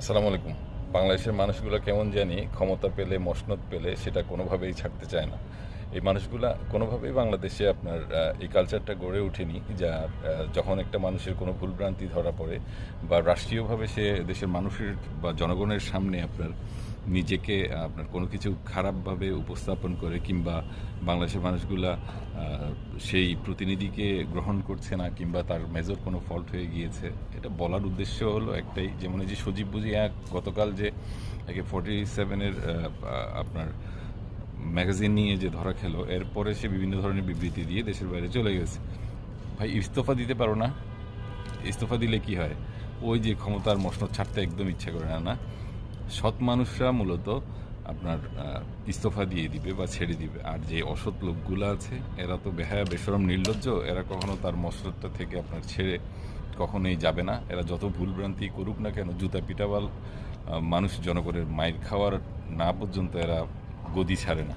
আসসালামু আলাইকুম। বাংলাদেশের মানুষগুলো কেমন জানি ক্ষমতা পেলে, মসনদ পেলে সেটা কোনোভাবেই ছাড়তে চায় না। এই মানুষগুলা কোনোভাবেই বাংলাদেশে আপনার এই কালচারটা গড়ে ওঠেনি যা যখন একটা মানুষের কোনো ভুলভ্রান্তি ধরা পড়ে বা রাষ্ট্রীয়ভাবে সে দেশের মানুষের বা জনগণের সামনে আপনার নিজেকে আপনার কোনো কিছু খারাপভাবে উপস্থাপন করে কিংবা বাংলাদেশের মানুষগুলা সেই প্রতিনিধিকে গ্রহণ করছে না কিংবা তার মেজর কোনো ফল্ট হয়ে গিয়েছে, এটা বলার উদ্দেশ্য হলো একটাই। যেমন যে সজীব বুঝি এক, গতকাল যে একে ফর্টি সেভেনের আপনার ম্যাগাজিন নিয়ে যে ধরা খেলো, এরপরে সে বিভিন্ন ধরনের বিবৃতি দিয়ে দেশের বাইরে চলে গেছে। ভাই, ইস্তফা দিতে পারো না। ইস্তফা দিলে কি হয়? ওই যে ক্ষমতার মসনদ ছাড়তে একদম ইচ্ছা করে না না? সৎ মানুষরা মূলত আপনার ইস্তফা দিয়ে দিবে বা ছেড়ে দিবে। আর যে অসৎ লোকগুলো আছে, এরা তো বেহায়া বেসরম নির্লজ্জ। এরা কখনো তার মসরতটা থেকে আপনার ছেড়ে কখনোই যাবে না। এরা যত ভুলভ্রান্তি করুক না কেন, জুতা পিটাবাল মানুষ জনগণের মায়ের খাওয়ার না পর্যন্ত এরা গদি ছাড়ে না।